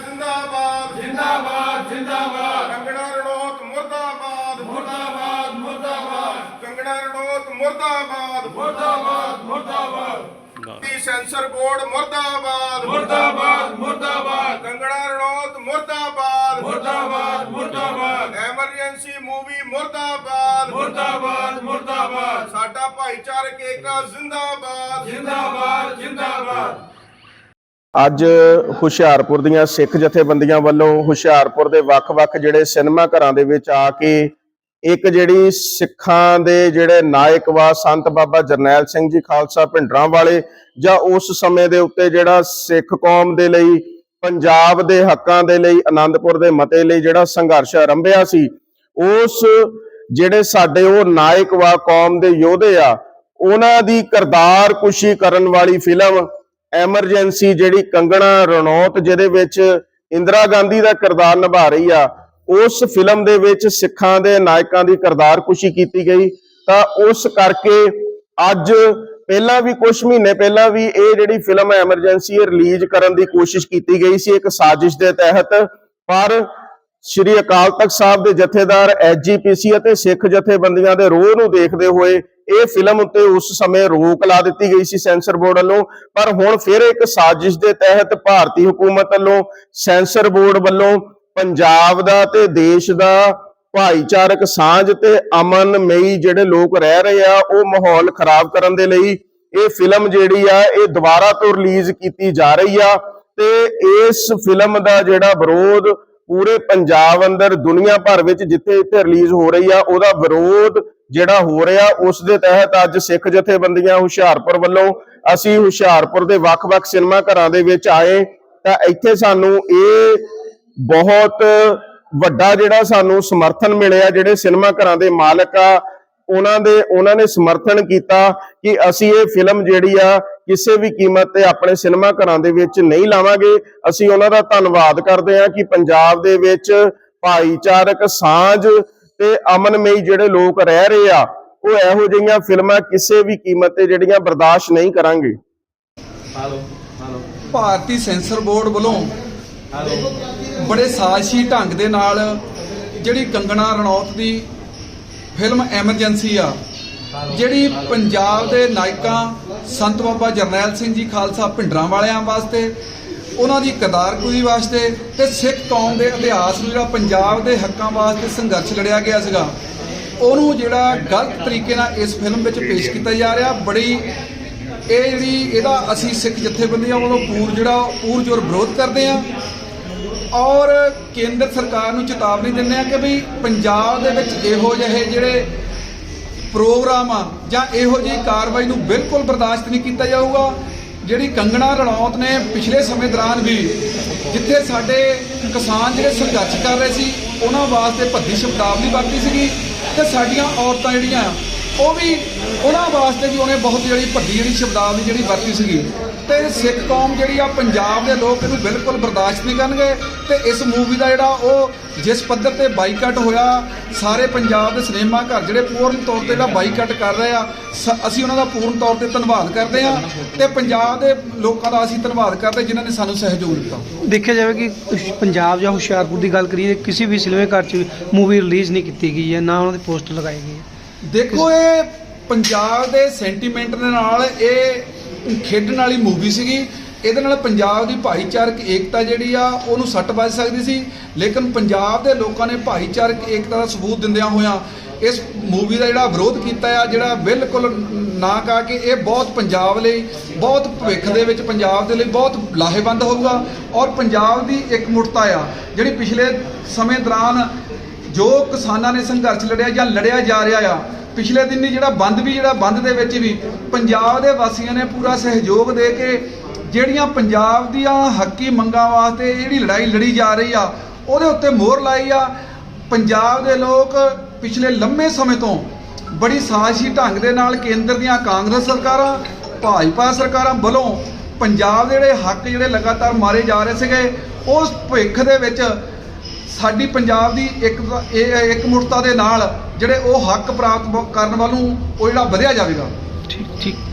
ਜ਼ਿੰਦਾਬਾਦ। ਜ਼ਿੰਦਾਬਾਦ ਜ਼ਿੰਦਾਬਾਦ। ਕੰਗਣਾ ਰਣੋਤ ਮੁਰਦਾਬਾਦ। ਮੁਰਦਾਬਾਦ ਮੁਰਦਾਬਾਦ। ਕੰਗਣਾ ਰਣੋਤ ਮੁਰਦਾਬਾਦ। ਮੁਰਦਾਬਾਦ ਮੁਰਦਾਬਾਦ। ਤੀ ਸੈਂਸਰ ਬੋਰਡ ਮੁਰਦਾਬਾਦ। ਮੁਰਦਾਬਾਦ ਮੁਰਦਾਬਾਦ। ਕੰਗਣਾ ਰਣੋਤ ਮੁਰਦਾਬਾਦ। ਮੁਰਦਾਬਾਦ ਮੁਰਦਾਬਾਦ। ਐਮਰਜੈਂਸੀ ਮੂਵੀ ਮੁਰਦਾਬਾਦ। ਮੁਰਦਾਬਾਦ ਮੁਰਦਾਬਾਦ। ਸਾਡਾ ਭਾਈਚਾਰਕ ਏਕਾ ਜ਼ਿੰਦਾਬਾਦ। ਜ਼ਿੰਦਾਬਾਦ ਜ਼ਿੰਦਾਬਾਦ। ਅੱਜ ਹੁਸ਼ਿਆਰਪੁਰ ਦੀਆਂ ਸਿੱਖ ਜਥੇਬੰਦੀਆਂ ਵੱਲੋਂ ਹੁਸ਼ਿਆਰਪੁਰ ਦੇ ਵੱਖ-ਵੱਖ ਜਿਹੜੇ ਸਿਨੇਮਾ ਘਰਾਂ ਦੇ ਵਿੱਚ ਆ ਕੇ ਇੱਕ ਜਿਹੜੀ ਸਿੱਖਾਂ ਦੇ ਜਿਹੜੇ ਨਾਇਕ ਵਾ ਸੰਤ ਬਾਬਾ ਜਰਨੈਲ ਸਿੰਘ ਜੀ ਖਾਲਸਾ ਭਿੰਡਰਾਂ ਵਾਲੇ ਜਾਂ ਉਸ ਸਮੇਂ ਦੇ ਉੱਤੇ ਜਿਹੜਾ ਸਿੱਖ ਕੌਮ ਦੇ ਲਈ, ਪੰਜਾਬ ਦੇ ਹੱਕਾਂ ਦੇ ਲਈ ਆਨੰਦਪੁਰ ਦੇ ਮਤੇ ਲਈ ਜਿਹੜਾ ਸੰਘਰਸ਼ ਆਰੰਭਿਆ ਸੀ, ਉਸ ਜਿਹੜੇ ਸਾਡੇ ਉਹ ਨਾਇਕ ਵਾ ਕੌਮ ਦੇ ਯੋਧੇ ਆ, ਉਹਨਾਂ ਦੀ ਕਰਤਾਰ ਕੁਸ਼ੀ ਕਰਨ ਵਾਲੀ ਫਿਲਮ ਐਮਰਜੈਂਸੀ ਜਿਹੜੀ ਕੰਗਣਾ ਰਣੌਤ ਜਿਹਦੇ ਵਿੱਚ ਇੰਦਰਾ ਗਾਂਧੀ ਦਾ ਕਿਰਦਾਰ ਨਿਭਾ ਰਹੀ ਆ, ਉਸ ਫਿਲਮ ਦੇ ਵਿੱਚ ਸਿੱਖਾਂ ਦੇ ਨਾਇਕਾਂ ਦੀ ਕਿਰਦਾਰ ਕੁਸ਼ੀ ਕੀਤੀ ਗਈ। ਤਾਂ ਉਸ ਕਰਕੇ ਅੱਜ ਪਹਿਲਾਂ ਵੀ ਕੁਝ ਮਹੀਨੇ ਪਹਿਲਾਂ ਵੀ ਇਹ ਜਿਹੜੀ ਫਿਲਮ ਐਮਰਜੈਂਸੀ ਰਿਲੀਜ਼ ਕਰਨ ਦੀ ਕੋਸ਼ਿਸ਼ ਕੀਤੀ ਗਈ ਸੀ ਇੱਕ ਸਾਜ਼ਿਸ਼ ਦੇ ਤਹਿਤ। ਪਰ ਸ਼੍ਰੀ ਅਕਾਲ ਤਖਤ ਸਾਹਿਬ ਦੇ ਜਥੇਦਾਰ ਐਸਜੀਪੀਸੀ ਅਤੇ ਸਿੱਖ ਜਥੇਬੰਦੀਆਂ ਦੇ ਰੋਹ ਨੂੰ ਦੇਖਦੇ ਹੋਏ ਇਹ ਫਿਲਮ ਉੱਤੇ ਉਸ ਸਮੇਂ ਰੋਕ ਲਾ ਦਿੱਤੀ ਗਈ ਸੀ ਸੈਂਸਰ ਬੋਰਡ ਵੱਲੋਂ। ਪਰ ਹੁਣ ਫਿਰ ਇੱਕ ਸਾਜ਼ਿਸ਼ ਦੇ ਤਹਿਤ ਭਾਰਤੀ ਹਕੂਮਤ ਵੱਲੋਂ ਸੈਂਸਰ ਬੋਰਡ ਵੱਲੋਂ ਪੰਜਾਬ ਦਾ ਤੇ ਦੇਸ਼ ਦਾ ਭਾਈਚਾਰਕ ਸਾਂਝ ਤੇ ਅਮਨ ਮਈ ਜਿਹੜੇ ਲੋਕ ਰਹਿ ਰਹੇ ਆ, ਉਹ ਮਾਹੌਲ ਖਰਾਬ ਕਰਨ ਦੇ ਲਈ ਇਹ ਫਿਲਮ ਜਿਹੜੀ ਆ, ਇਹ ਦੁਬਾਰਾ ਤੋਂ ਰਿਲੀਜ਼ ਕੀਤੀ ਜਾ ਰਹੀ ਆ। ਤੇ ਇਸ ਫਿਲਮ ਦਾ ਜਿਹੜਾ ਵਿਰੋਧ ਪੂਰੇ ਪੰਜਾਬ ਅੰਦਰ ਦੁਨੀਆ ਭਰ ਵਿੱਚ ਜਿੱਥੇ ਇੱਥੇ ਰਿਲੀਜ਼ ਹੋ ਰਹੀ ਆ, ਉਹਦਾ ਵਿਰੋਧ ਜਿਹੜਾ ਹੋ ਰਿਹਾ, ਉਸ ਦੇ ਤਹਿਤ ਅੱਜ ਸਿੱਖ ਜਥੇਬੰਦੀਆਂ ਹੁਸ਼ਿਆਰਪੁਰ ਵੱਲੋਂ ਅਸੀਂ ਹੁਸ਼ਿਆਰਪੁਰ ਦੇ ਵੱਖ-ਵੱਖ ਸਿਨੇਮਾ ਘਰਾਂ ਦੇ ਵਿੱਚ ਆਏ। ਤਾਂ ਇੱਥੇ ਸਾਨੂੰ ਇਹ ਬਹੁਤ ਵੱਡਾ ਜਿਹੜਾ ਸਾਨੂੰ ਸਮਰਥਨ ਮਿਲਿਆ, ਜਿਹੜੇ ਸਿਨੇਮਾ ਘਰਾਂ ਦੇ ਮਾਲਕ ਆ ਉਹਨਾਂ ਦੇ ਉਹਨਾਂ ਨੇ ਸਮਰਥਨ ਕੀਤਾ ਕਿ ਅਸੀਂ ਇਹ ਫਿਲਮ ਜਿਹੜੀ ਆ ਕਿਸੇ ਵੀ ਕੀਮਤ ਤੇ ਆਪਣੇ ਸਿਨੇਮਾ ਘਰਾਂ ਦੇ ਵਿੱਚ ਨਹੀਂ ਲਾਵਾਂਗੇ। ਅਸੀਂ ਉਹਨਾਂ ਦਾ ਧੰਨਵਾਦ ਕਰਦੇ ਹਾਂ ਕਿ ਪੰਜਾਬ ਦੇ ਵਿੱਚ ਭਾਈਚਾਰਕ ਸਾਂਝ ਤੇ ਅਮਨਮਈ ਜਿਹੜੇ ਲੋਕ ਰਹਿ ਰਹੇ ਆ ਉਹ ਇਹੋ ਜਿਹੀਆਂ ਫਿਲਮਾਂ ਕਿਸੇ ਵੀ ਕੀਮਤ ਤੇ ਜਿਹੜੀਆਂ ਬਰਦਾਸ਼ਤ ਨਹੀਂ ਕਰਾਂਗੇ। ਭਾਰਤੀ ਸੈਂਸਰ ਬੋਰਡ ਵੱਲੋਂ ਬੜੇ ਸਾਜ਼ਸ਼ੀ ਢੰਗ ਦੇ ਨਾਲ ਜਿਹੜੀ ਕੰਗਣਾ ਰਣੌਤ ਦੀ ਫਿਲਮ ਐਮਰਜੈਂਸੀ ਆ। ਜਿਹੜੀ ਪੰਜਾਬ ਦੇ ਨਾਇਕਾਂ ਸੰਤ ਬਾਬਾ ਜਰਨੈਲ ਸਿੰਘ ਜੀ ਖਾਲਸਾ ਭਿੰਡਰਾਂ ਵਾਲਿਆਂ ਵਾਸਤੇ, ਉਹਨਾਂ ਦੀ ਕਦਾਰਕੁਈ ਵਾਸਤੇ ਤੇ ਸਿੱਖ ਕੌਮ ਦੇ ਇਤਿਹਾਸ ਨੂੰ ਜਿਹੜਾ ਪੰਜਾਬ ਦੇ ਹੱਕਾਂ ਵਾਸਤੇ ਸੰਘਰਸ਼ ਲੜਿਆ ਗਿਆ ਸੀਗਾ, ਉਹਨੂੰ ਜਿਹੜਾ ਗਲਤ ਤਰੀਕੇ ਨਾਲ ਇਸ ਫਿਲਮ ਵਿੱਚ ਪੇਸ਼ ਕੀਤਾ ਜਾ ਰਿਹਾ, ਬੜੀ ਇਹ ਜਿਹੜੀ ਇਹਦਾ ਅਸੀਂ ਸਿੱਖ ਜਥੇਬੰਦੀਆਂ ਵੱਲੋਂ ਪੂਰ ਜਿਹੜਾ ਪੂਰ ਜੋਰ ਵਿਰੋਧ ਕਰਦੇ ਆ ਔਰ ਕੇਂਦਰ ਸਰਕਾਰ ਨੂੰ ਚੇਤਾਵਨੀ ਦਿੰਦੇ ਆ ਕਿ ਵੀ ਪੰਜਾਬ ਦੇ ਵਿੱਚ ਇਹੋ ਜਿਹੇ ਜਿਹੜੇ ਪ੍ਰੋਗਰਾਮ ਆ ਜਾਂ ਇਹੋ ਜਿਹੀ ਕਾਰਵਾਈ ਨੂੰ ਬਿਲਕੁਲ ਬਰਦਾਸ਼ਤ ਨਹੀਂ ਕੀਤਾ ਜਾਊਗਾ, ਜਿਹੜੀ ਕੰਗਣਾ ਰਣੌਤ ਨੇ ਪਿਛਲੇ ਸਮੇਂ ਦੌਰਾਨ ਵੀ ਜਿੱਥੇ ਸਾਡੇ ਕਿਸਾਨ ਜਿਹੜੇ ਸੰਘਰਸ਼ ਕਰ ਰਹੇ ਸੀ, ਉਹਨਾਂ ਵਾਸਤੇ ਭੱਦੀ ਸ਼ਬਦਾਵਲੀ ਵਰਤੀ ਸੀਗੀ ਤੇ ਸਾਡੀਆਂ ਔਰਤਾਂ ਜਿਹੜੀਆਂ ਉਹ ਵੀ ਉਹਨਾਂ ਵਾਸਤੇ ਵੀ ਉਹਨੇ ਬਹੁਤ ਜਿਹੜੀ ਭੱਦੀ ਜਿਹੜੀ ਸ਼ਬਦਾਵਲੀ ਜਿਹੜੀ ਵਰਤੀ ਸੀਗੀ ਤੇ ਸਿੱਖ ਕੌਮ ਜਿਹੜੀ ਆ ਪੰਜਾਬ ਦੇ ਲੋਕ ਇਹਨੂੰ ਬਿਲਕੁਲ ਬਰਦਾਸ਼ਤ ਨਹੀਂ ਕਰਨਗੇ ਤੇ ਇਸ ਮੂਵੀ ਦਾ ਜਿਹੜਾ ਉਹ ਜਿਸ ਪੱਧਰ ਤੇ ਬਾਈਕਾਟ ਹੋਇਆ, ਸਾਰੇ ਪੰਜਾਬ ਦੇ ਸਿਨੇਮਾ ਘਰ ਜਿਹੜੇ ਪੂਰਨ ਤੌਰ ਤੇ ਜਿਹੜਾ ਬਾਈਕਾਟ ਕਰ ਰਹੇ ਆ, ਸ- ਅਸੀਂ ਉਹਨਾਂ ਦਾ ਪੂਰਨ ਤੌਰ ਤੇ ਧੰਨਵਾਦ ਕਰਦੇ ਆ ਤੇ ਪੰਜਾਬ ਦੇ ਲੋਕਾਂ ਦਾ ਅਸੀਂ ਧੰਨਵਾਦ ਕਰਦੇ ਜਿਨ੍ਹਾਂ ਨੇ ਸਾਨੂੰ ਸਹਿਯੋਗ ਦਿੱਤਾ ਦੇਖਿਆ ਜਾਵੇ ਕਿ ਪੰਜਾਬ ਜਾਂ ਹੁਸ਼ਿਆਰਪੁਰ ਦੀ ਗੱਲ ਕਰੀਏ, ਕਿਸੇ ਵੀ ਸਿਨੇਮੇ ਘਰ 'ਚ ਮੂਵੀ ਰਿਲੀਜ਼ ਨਹੀਂ ਕੀਤੀ ਗਈ ਹੈ, ਨਾ ਉਹਨਾਂ ਦੇ ਪੋਸਟਰ ਲਗਾਏ ਗਏ ਹੈ। ਦੇਖੋ ਇਹ ਪੰਜਾਬ ਦੇ ਸੈਂਟੀਮੈਂਟ ਦੇ ਨਾਲ ਇਹ ਖੇਡਣ ਵਾਲੀ ਮੂਵੀ ਸੀਗੀ। ਇਹਦੇ ਨਾਲ ਪੰਜਾਬ ਦੀ ਭਾਈਚਾਰਕ ਏਕਤਾ ਜਿਹੜੀ ਆ ਉਹਨੂੰ ਸੱਟ ਵੱਜ ਸਕਦੀ ਸੀ। ਲੇਕਿਨ ਪੰਜਾਬ ਦੇ ਲੋਕਾਂ ਨੇ ਭਾਈਚਾਰਕ ਏਕਤਾ ਦਾ ਸਬੂਤ ਦਿੰਦਿਆਂ ਹੋਇਆਂ ਇਸ ਮੂਵੀ ਦਾ ਜਿਹੜਾ ਵਿਰੋਧ ਕੀਤਾ ਆ ਜਿਹੜਾ ਬਿਲਕੁਲ ਨਾ ਕਾ ਕੇ ਇਹ ਬਹੁਤ ਪੰਜਾਬ ਲਈ ਬਹੁਤ ਭਵਿੱਖ ਦੇ ਵਿੱਚ ਪੰਜਾਬ ਦੇ ਲਈ ਬਹੁਤ ਲਾਹੇਵੰਦ ਹੋਊਗਾ। ਔਰ ਪੰਜਾਬ ਦੀ ਇਕਮੁੱਠਤਾ ਆ ਜਿਹੜੀ ਪਿਛਲੇ ਸਮੇਂ ਦੌਰਾਨ ਜੋ ਕਿਸਾਨਾਂ ਨੇ ਸੰਘਰਸ਼ ਲੜਿਆ ਜਾਂ ਲੜਿਆ ਜਾ ਰਿਹਾ ਆ, ਪਿਛਲੇ ਦਿਨ ਹੀ ਜਿਹੜਾ ਬੰਦ ਵੀ, ਜਿਹੜਾ ਬੰਦ ਦੇ ਵਿੱਚ ਵੀ ਪੰਜਾਬ ਦੇ ਵਾਸੀਆਂ ਨੇ ਪੂਰਾ ਸਹਿਯੋਗ ਦੇ ਕੇ ਜਿਹੜੀਆਂ ਪੰਜਾਬ ਦੀਆਂ ਹੱਕੀ ਮੰਗਾਂ ਵਾਸਤੇ ਜਿਹੜੀ ਲੜਾਈ ਲੜੀ ਜਾ ਰਹੀ ਆ, ਉਹਦੇ ਉੱਤੇ ਮੋਹਰ ਲਾਈ ਆ। ਪੰਜਾਬ ਦੇ ਲੋਕ ਪਿਛਲੇ ਲੰਮੇ ਸਮੇਂ ਤੋਂ ਬੜੀ ਸਾਜ਼ਸ਼ੀ ਢੰਗ ਦੇ ਨਾਲ ਕੇਂਦਰ ਦੀਆਂ ਕਾਂਗਰਸ ਸਰਕਾਰਾਂ, ਭਾਜਪਾ ਸਰਕਾਰਾਂ ਵੱਲੋਂ ਪੰਜਾਬ ਦੇ ਜਿਹੜੇ ਹੱਕ ਜਿਹੜੇ ਲਗਾਤਾਰ ਮਾਰੇ ਜਾ ਰਹੇ ਸੀਗੇ, ਉਸ ਭਵਿੱਖ ਦੇ ਵਿੱਚ ਸਾਡੀ ਪੰਜਾਬ ਦੀ ਇੱਕ ਇਹ ਇਕਮੁੱਠਤਾ ਦੇ ਨਾਲ ਜਿਹੜੇ ਉਹ ਹੱਕ ਪ੍ਰਾਪਤ ਕਰਨ ਵੱਲ ਨੂੰ ਉਹ ਜਿਹੜਾ ਵਧਿਆ ਜਾਵੇਗਾ। ਠੀਕ ਠੀਕ।